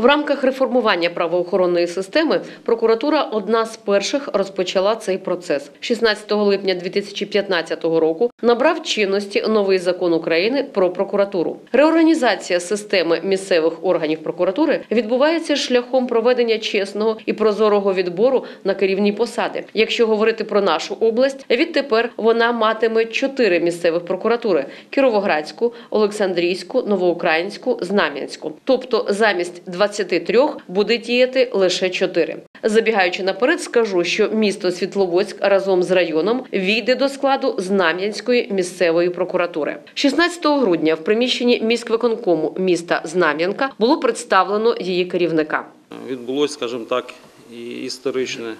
В рамках реформування правоохоронної системи прокуратура одна з перших розпочала цей процес. 16 липня 2015 року набрав чинності новий закон України про прокуратуру. Реорганізація системи місцевих органів прокуратури відбувається шляхом проведення чесного і прозорого відбору на керівні посади. Якщо говорити про нашу область, відтепер вона матиме чотири місцевих прокуратури: Кіровоградську, Олександрійську, Новоукраїнську, Знам'янську. Тобто замість 23 буде діяти лише 4. Забігаючи наперед, скажу, що місто Світловодськ разом з районом війде до складу Знам'янської місцевої прокуратури. 16 грудня в приміщенні міськвиконкому міста Знам'янка було представлено її керівника. Відбулося, скажімо так, і історичне,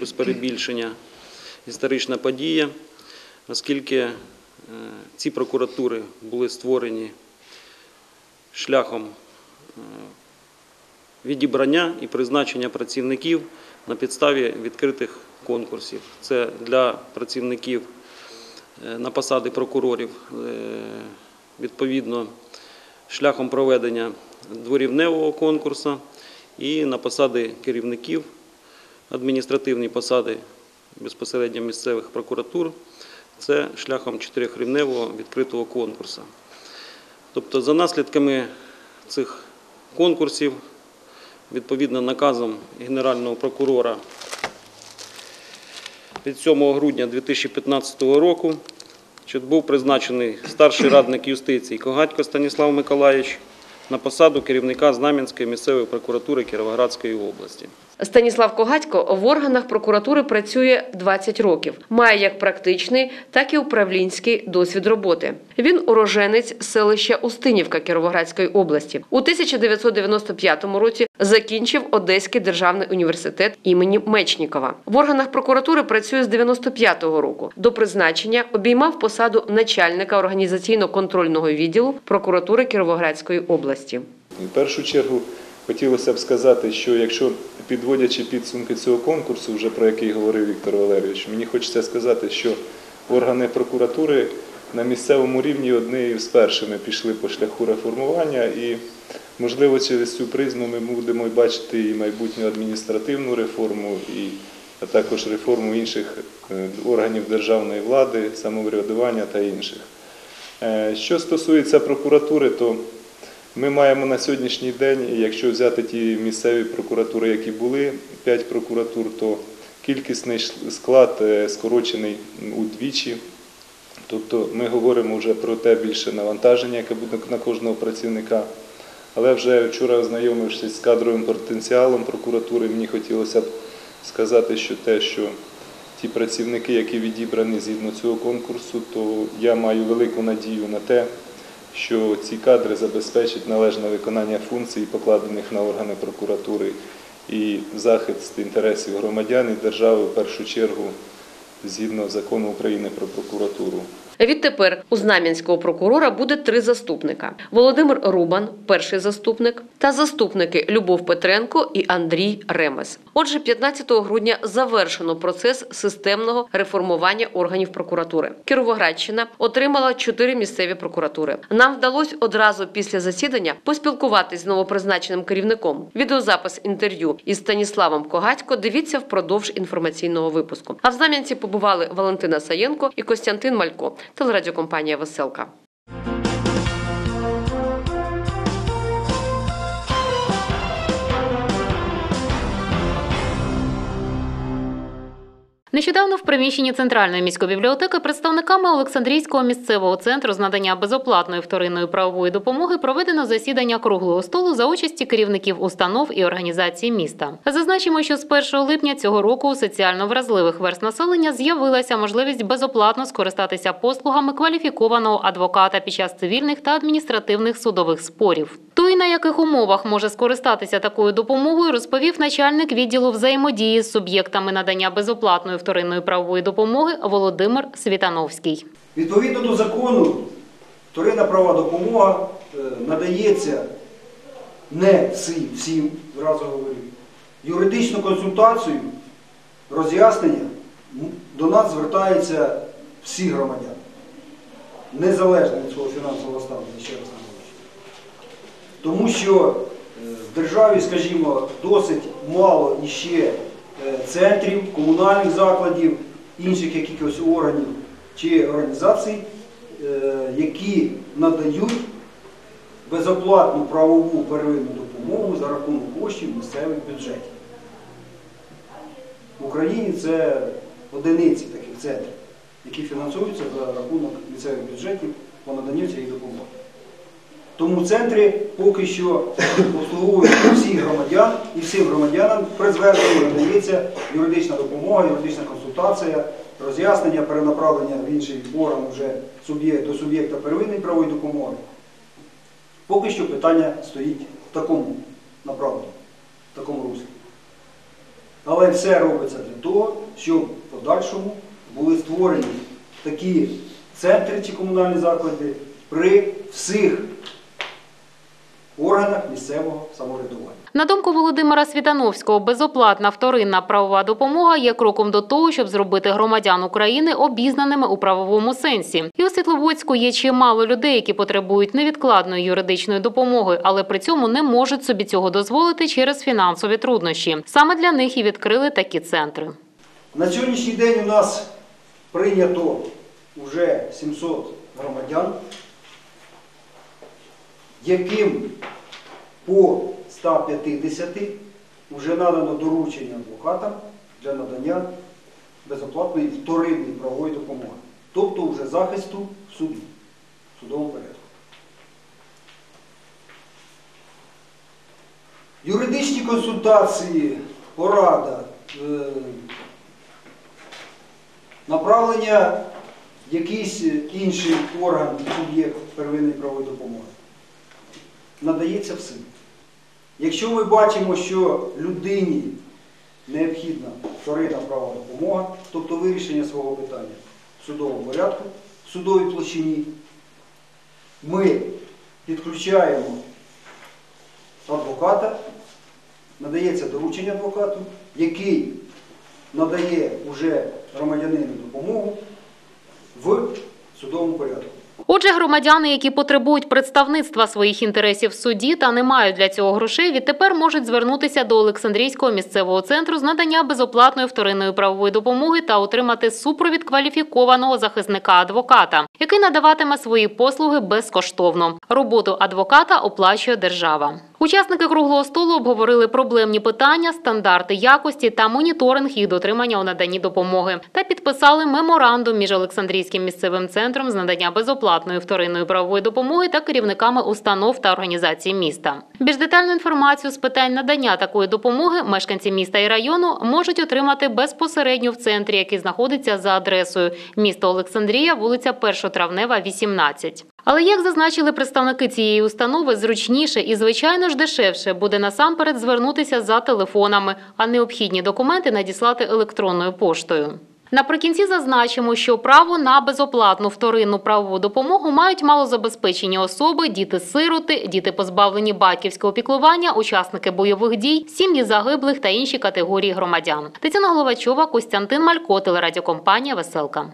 без перебільшення, історична подія, оскільки е, ці прокуратури були створені шляхом е, відібрання і призначення працівників на підставі відкритих конкурсів. Це для працівників е, на посади прокурорів е, відповідно шляхом проведення дворівневого конкурсу і на посади керівників, адміністративні посади безпосередньо місцевих прокуратур. Це шляхом чотирьохрівневого відкритого конкурсу. Тобто, за наслідками цих конкурсів, відповідно наказом Генерального прокурора від 7 грудня 2015 року, що був призначений старший радник юстиції Когатько Станіслав Миколаївич на посаду керівника Знам'янської місцевої прокуратури Кіровоградської області. Станіслав Когатько в органах прокуратури працює 20 років. Має як практичний, так і управлінський досвід роботи. Він уроженець селища Устинівка Кіровоградської області. У 1995 році закінчив Одеський державний університет імені Мечнікова. В органах прокуратури працює з 95-го року. До призначення обіймав посаду начальника організаційно-контрольного відділу прокуратури Кіровоградської області. В першу чергу хотілося б сказати, що якщо підводячи підсумки цього конкурсу, вже про який говорив Віктор Валерійович, мені хочеться сказати, що органи прокуратури на місцевому рівні одні з першими пішли по шляху реформування, і, можливо, через цю призму ми будемо бачити і майбутню адміністративну реформу, і а також реформу інших е, органів державної влади, самоврядування та інших. Е, Що стосується прокуратури, то ми маємо на сьогоднішній день, якщо взяти ті місцеві прокуратури, які були, 5 прокуратур, то кількісний склад е, скорочений удвічі. Тобто ми говоримо вже про те більше навантаження, яке буде на кожного працівника. Але вже вчора ознайомившись з кадровим потенціалом прокуратури, мені хотілося б сказати, що те, що ті працівники, які відібрані згідно цього конкурсу, то я маю велику надію на те, що ці кадри забезпечать належне виконання функцій, покладених на органи прокуратури, і захист інтересів громадян і держави в першу чергу згідно закону України про прокуратуру. Відтепер у знам'янського прокурора буде три заступника: Володимир Рубан, перший заступник, та заступники Любов Петренко і Андрій Ремес. Отже, 15 грудня завершено процес системного реформування органів прокуратури. Кіровоградщина отримала чотири місцеві прокуратури. Нам вдалося одразу після засідання поспілкуватись з новопризначеним керівником. Відеозапис інтерв'ю із Станіславом Когатько дивіться впродовж інформаційного випуску. А в Знам'янці побували Валентина Саєнко і Костянтин Малько телерадіокомпанія Веселка. Нещодавно в приміщенні центральної міської бібліотеки представниками Олександрійського місцевого центру з надання безоплатної вторинної правової допомоги проведено засідання круглого столу за участі керівників установ і організацій міста. Зазначимо, що з 1 липня цього року у соціально вразливих верст населення з'явилася можливість безоплатно скористатися послугами кваліфікованого адвоката під час цивільних та адміністративних судових спорів. То і на яких умовах може скористатися такою допомогою, розповів начальник відділу взаємодії з суб'єктами надання безоплатної вторинної правової допомоги Володимир Світановський. Відповідно до закону, вторинна права допомога е, надається не всім, всім, зразу говорю, юридичну консультацію, роз'яснення до нас звертаються всі громадяни, незалежно від свого фінансового стану, ще раз. Тому що в державі, скажімо, досить мало іще е, центрів, комунальних закладів, інших якихось органів чи організацій, е, які надають безоплатну правову первинну допомогу за рахунок коштів місцевих бюджетів. В Україні це одиниці таких центрів, які фінансуються за рахунок місцевих бюджетів по наданню цієї допомоги. Тому центри поки що обслуговують всіх громадян і всім громадянам при зверненні надається юридична допомога, юридична консультація, роз'яснення, перенаправлення в інший орган вже до суб'єкта первинної правової допомоги. Поки що питання стоїть в такому направленні, в такому руслі. Але все робиться для того, щоб в подальшому були створені такі центри чи комунальні заклади при всіх органах місцевого самоврядування. На думку Володимира Світановського, безоплатна вторинна правова допомога є кроком до того, щоб зробити громадян України обізнаними у правовому сенсі. І у Світловодську є чимало людей, які потребують невідкладної юридичної допомоги, але при цьому не можуть собі цього дозволити через фінансові труднощі. Саме для них і відкрили такі центри. На сьогоднішній день у нас прийнято вже 700 громадян, яким по 150 вже надано доручення адвокатам для надання безоплатної вторинної правової допомоги, тобто вже захисту в суді, в судовому порядку. Юридичні консультації, порада, е, направлення в якийсь інший орган, суб'єкт первинної правової допомоги. Надається всім. Якщо ми бачимо, що людині необхідна вторинна правова допомога, тобто вирішення свого питання в судовому порядку, в судовій площині, ми підключаємо адвоката, надається доручення адвокату, який надає уже громадянину допомогу в судовому порядку. Отже, громадяни, які потребують представництва своїх інтересів в суді та не мають для цього грошей, відтепер можуть звернутися до Олександрійського місцевого центру з надання безоплатної вторинної правової допомоги та отримати супровід кваліфікованого захисника-адвоката, який надаватиме свої послуги безкоштовно. Роботу адвоката оплачує держава. Учасники круглого столу обговорили проблемні питання, стандарти якості та моніторинг їх дотримання у наданні допомоги та підписали меморандум між Олександрійським місцевим центром з надання безоплатної вторинної правової допомоги та керівниками установ та організацій міста. Більш детальну інформацію з питань надання такої допомоги мешканці міста і району можуть отримати безпосередньо в центрі, який знаходиться за адресою місто Олександрія, вулиця 1 Травнева, 18. Але як зазначили представники цієї установи, зручніше і звичайно ж дешевше буде насамперед звернутися за телефонами, а необхідні документи надіслати електронною поштою. Наприкінці зазначимо, що право на безоплатну вторинну правову допомогу мають малозабезпечені особи, діти-сироти, діти позбавлені батьківського піклування, учасники бойових дій, сім'ї загиблих та інші категорії громадян. Тетяна Головачова, Костянтин Малько, телерадіокомпанія Веселка.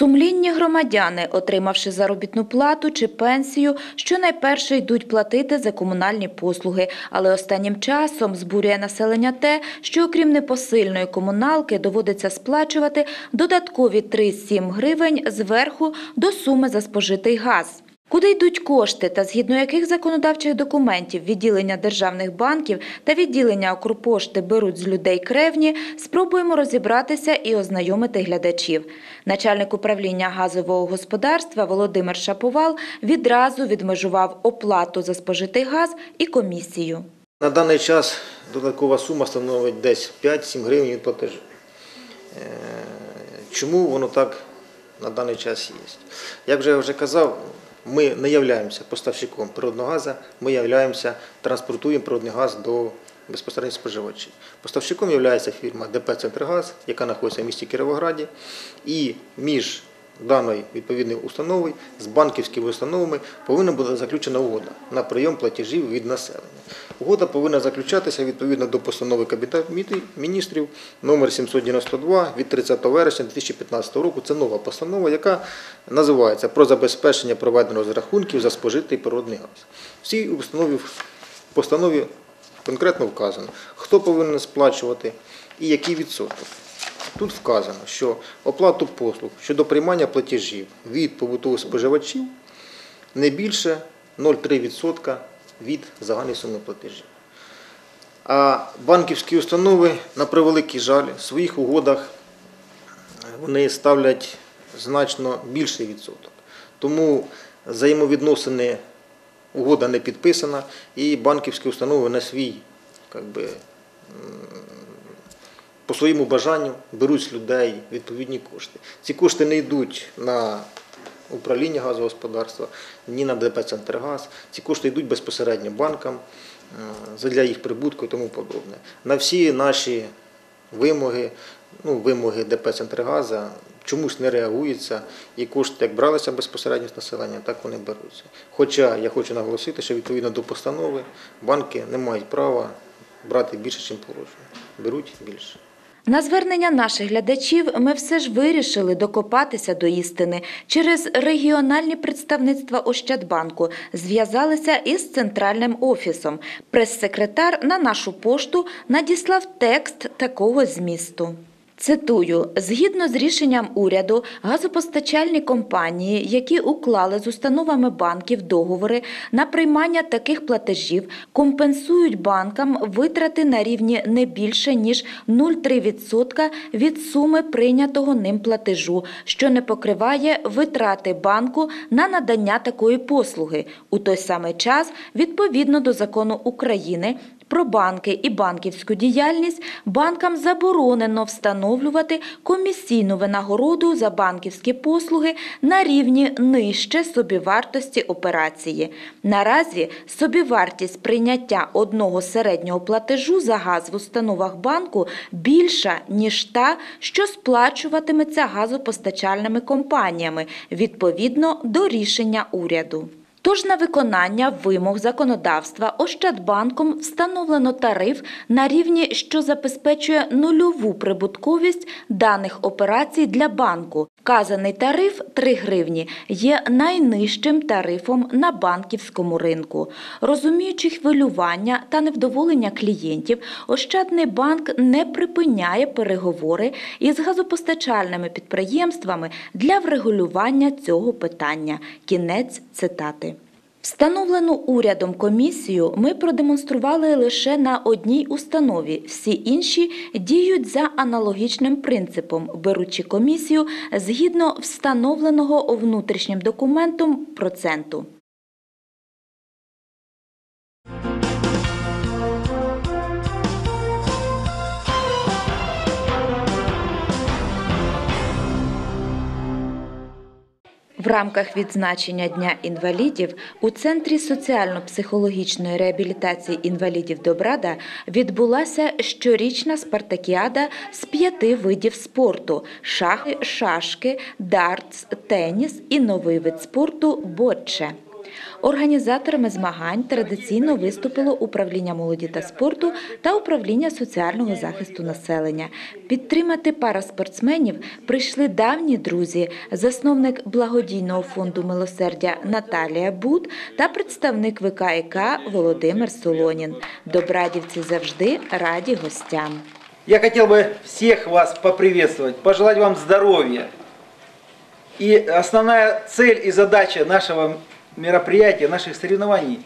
Сумлінні громадяни, отримавши заробітну плату чи пенсію, щонайперше йдуть платити за комунальні послуги. Але останнім часом збурює населення те, що окрім непосильної комуналки доводиться сплачувати додаткові 3-7 гривень зверху до суми за спожитий газ. Куди йдуть кошти та згідно яких законодавчих документів відділення державних банків та відділення Укрпошти беруть з людей кревні, спробуємо розібратися і ознайомити глядачів. Начальник управління газового господарства Володимир Шаповал відразу відмежував оплату за спожитий газ і комісію. На даний час додаткова сума становить десь 5-7 гривень від платежу. Е, Чому воно так на даний час є? Як вже вже казав, ми не являємося поставщиком природного газу, ми являємося, транспортуємо природний газ до безпосередньо споживачів. Поставщиком є фірма ДП «Центргаз», яка знаходиться в місті Кіровограді, і між даної відповідної установи з банківськими установами повинна бути заключена угода на прийом платежів від населення. Угода повинна заключатися відповідно до постанови Кабінету міністрів номер 792 від 30 вересня 2015 року. Це нова постанова, яка називається про забезпечення проведених розрахунків за спожитий природний газ. В цій установі постанові конкретно вказано, хто повинен сплачувати і який відсоток. Тут вказано, що оплату послуг щодо приймання платежів від побутових споживачів не більше 0,3% від загальної суми платежів. А банківські установи, на превеликий жаль, в своїх угодах вони ставлять значно більший відсоток. Тому взаємовідносини угода не підписана, і банківські установи на свій как би, по своєму бажанню беруть з людей відповідні кошти. Ці кошти не йдуть на управління газогосподарства, ні на ДП «Центргаз». Ці кошти йдуть безпосередньо банкам е, для їх прибутку і тому подобне. На всі наші вимоги, ну, вимоги ДП «Центргаза» чомусь не реагується, і кошти як бралися безпосередньо з населення, так вони беруться. Хоча я хочу наголосити, що відповідно до постанови банки не мають права брати більше, ніж положено. Беруть більше. На звернення наших глядачів ми все ж вирішили докопатися до істини. Через регіональні представництва Ощадбанку зв'язалися із центральним офісом. Прес-секретар на нашу пошту надіслав текст такого змісту. Цитую, згідно з рішенням уряду, газопостачальні компанії, які уклали з установами банків договори на приймання таких платежів, компенсують банкам витрати на рівні не більше ніж 0,3% від суми прийнятого ним платежу, що не покриває витрати банку на надання такої послуги. У той самий час, відповідно до закону України про банки і банківську діяльність банкам заборонено встановлювати комісійну винагороду за банківські послуги на рівні нижче собівартості операції. Наразі собівартість прийняття одного середнього платежу за газ в установах банку більша, ніж та, що сплачуватиметься газопостачальними компаніями відповідно до рішення уряду. Тож на виконання вимог законодавства Ощадбанком встановлено тариф на рівні, що забезпечує нульову прибутковість даних операцій для банку. Вказаний тариф 3 гривні є найнижчим тарифом на банківському ринку. Розуміючи хвилювання та невдоволення клієнтів, Ощадний банк не припиняє переговори із газопостачальними підприємствами для врегулювання цього питання. Кінець цитати. Встановлену урядом комісію ми продемонстрували лише на одній установі. Всі інші діють за аналогічним принципом, беручи комісію згідно встановленого внутрішнім документом проценту. В рамках відзначення Дня інвалідів у Центрі соціально-психологічної реабілітації інвалідів Добрада відбулася щорічна спартакіада з п'яти видів спорту: шахи, шашки, дартс, теніс і новий вид спорту ботче. Організаторами змагань традиційно виступило управління молоді та спорту та управління соціального захисту населення. Підтримати параспортсменів прийшли давні друзі, засновник благодійного фонду милосердя Наталія Бут та представник ВКІК Володимир Солонін. Добрадівці завжди раді гостям. Я хотел бы всех вас поприветствовать, пожелать вам здоровья. И основная цель и задача нашего мероприятия, наших соревнований,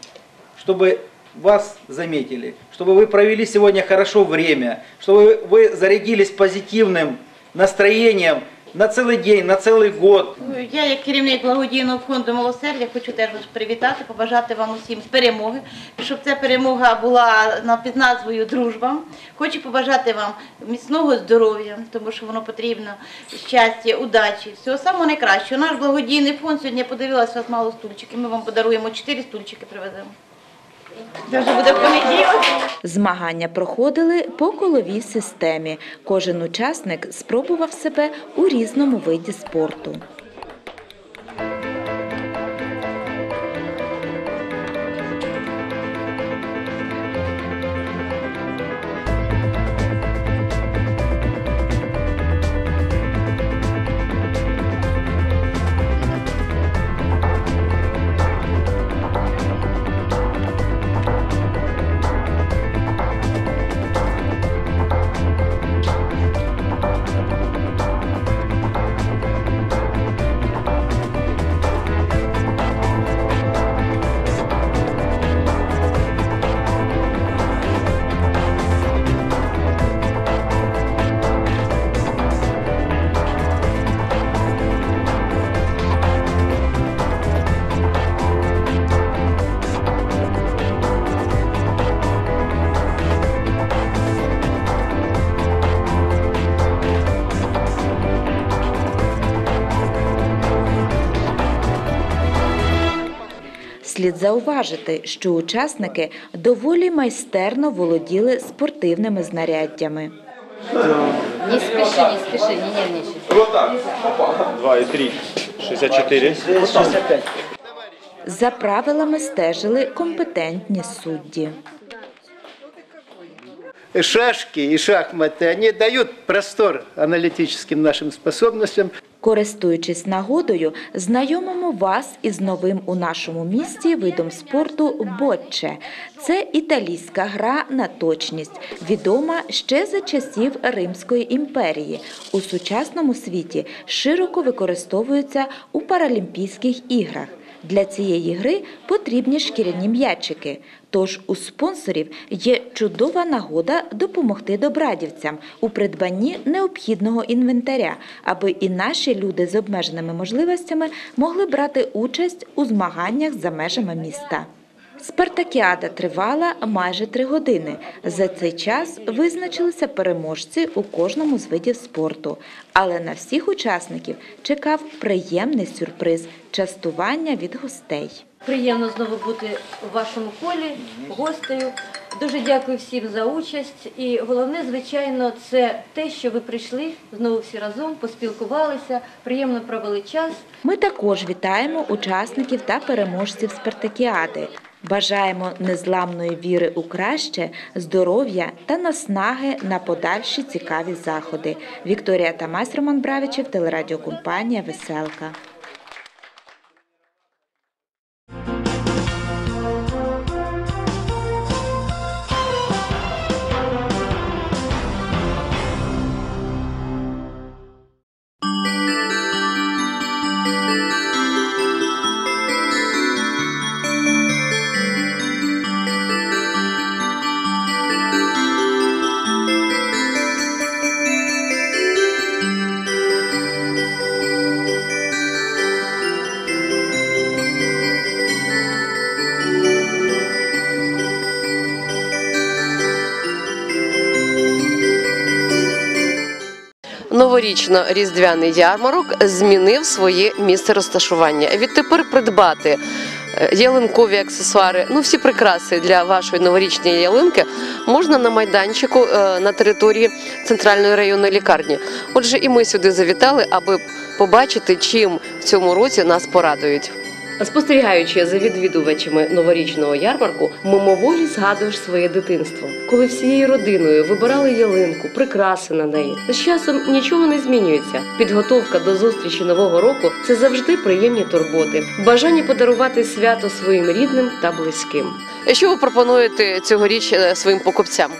чтобы вас заметили, чтобы вы провели сегодня хорошо время, чтобы вы зарядились позитивным настроением на целый день, на целый год. Я, як керівник благодійного фонду милосердя, хочу вас привітати, побажати вам усім перемоги, щоб ця перемога була під назвою Дружба. Хочу побажати вам міцного здоров'я, тому що воно потрібно, щастя, удачі, всього самого найкращого. Наш благодійний фонд сьогодні подивилася, у вас мало стульчиків. Ми вам подаруємо чотири стульчики, привеземо. Змагання проходили по коловій системі. Кожен учасник спробував себе у різному виді спорту. Слід зауважити, що учасники доволі майстерно володіли спортивними знаряддями. Не спеши, не спеши, не нервничай. 2 і 3, 64. 65. За правилами стежили компетентні судді. шашки и шахматы, они дают простор аналитическим нашим способностям. Користуючись нагодою, знайомимо вас із новим у нашому місті видом спорту бочче. Це італійська гра на точність, відома ще за часів Римської імперії. У сучасному світі широко використовується у Паралімпійських іграх. Для цієї гри потрібні шкіряні м'ячики. Тож у спонсорів є чудова нагода допомогти добрадівцям у придбанні необхідного інвентаря, аби і наші люди з обмеженими можливостями могли брати участь у змаганнях за межами міста. Спартакіада тривала майже три години. За цей час визначилися переможці у кожному з видів спорту. Але на всіх учасників чекав приємний сюрприз частування від гостей. Приємно знову бути у вашому колі, гостею. Дуже дякую всім за участь. І головне, звичайно, це те, що ви прийшли знову всі разом, поспілкувалися, приємно провели час. Ми також вітаємо учасників та переможців спартакіади. Бажаємо незламної віри у краще, здоров'я та наснаги на подальші цікаві заходи. Вікторія Тамась, Роман Бравичев, телерадіокомпанія Веселка. Новорічно-різдвяний ярмарок змінив своє місце розташування. Відтепер придбати е, ялинкові аксесуари, ну всі прикраси для вашої новорічної ялинки можна на майданчику е, на території центральної районної лікарні. Отже, і ми сюди завітали, аби побачити, чим в цьому році нас порадують. Спостерігаючи за відвідувачами новорічного ярмарку, мимоволі згадуєш своє дитинство, коли всією родиною вибирали ялинку, прикраси на неї. З часом нічого не змінюється. Підготовка до зустрічі нового року це завжди приємні турботи, бажання подарувати свято своїм рідним та близьким. Що ви пропонуєте цьогоріч е, своїм покупцям?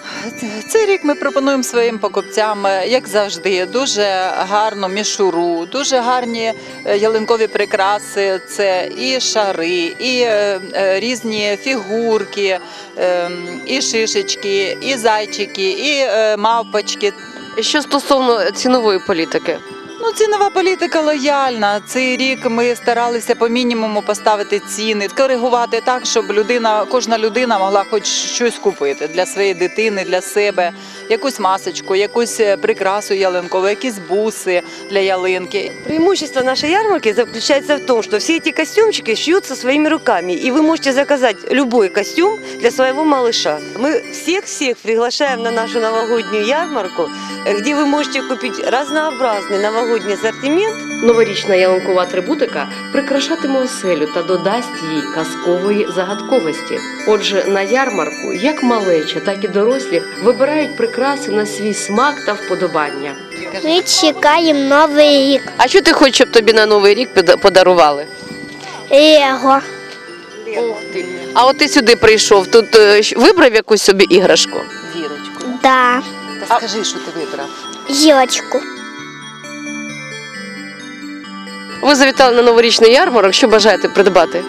Цей рік ми пропонуємо своїм покупцям, е, як завжди, дуже гарну мішуру, дуже гарні е, ялинкові прикраси. Це і шари, і різні фігурки, е, і шишечки, і зайчики, і мавпочки. Що стосовно цінової політики? Ну, цінова політика лояльна. Цей рік ми старалися по мінімуму поставити ціни, коригувати так, щоб людина, кожна людина могла хоч щось купити для своєї дитини, для себе, якусь масочку, якусь е, прикрасу ялинкову, якісь буси для ялинки. Преимущество нашей ярмарки заключается в том, что все эти костюмчики шьются своими руками, и вы можете заказать любой костюм для своего малыша. Мы всех-всех приглашаем на нашу новогоднюю ярмарку, э, где вы можете купить разнообразный новогодний ассортимент Новорічна ялинкова атрибутика прикрашатиме оселю та додасть їй казкової загадковості. Отже, на ярмарку як малеча, так і дорослі вибирають прикраси на свій смак та вподобання. Ми чекаємо новий рік. А що ти хочеш, щоб тобі на новий рік пода- подарували? Лего. А от ти сюди прийшов. Тут е, щ- вибрав якусь собі іграшку? Зірочку. Да. Та скажи, що ти вибрав. Зірочку. Ви завітали на новорічний ярмарок. Що бажаєте придбати?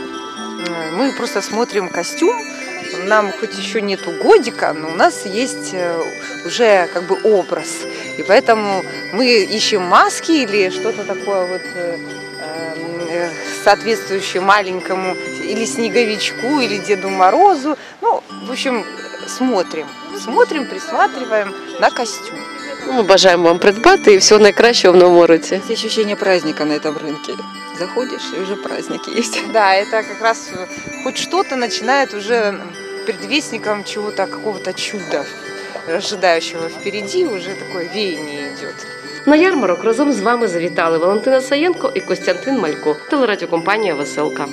Мы просто смотрим костюм. Нам хоть еще нету годика, но у нас есть э, уже как бы образ. И поэтому мы ищем маски или что-то такое вот э, э, соответствующее маленькому или снеговичку, или Деду Морозу. Ну, в общем, смотрим. Смотрим, присматриваем на костюм. Ми бажаємо вам придбати і всього найкращого в новому році. Есть ощущение праздника на этом рынке. Заходишь, и уже праздник есть. Да, это как раз э, хоть что-то начинает уже предвестником чего-то, какого-то чуда, ожидающего впереди, уже такое веяние идет. На ярмарок разом з вами завітали Валентина Саєнко і Костянтин Малько, телерадіокомпанія Веселка.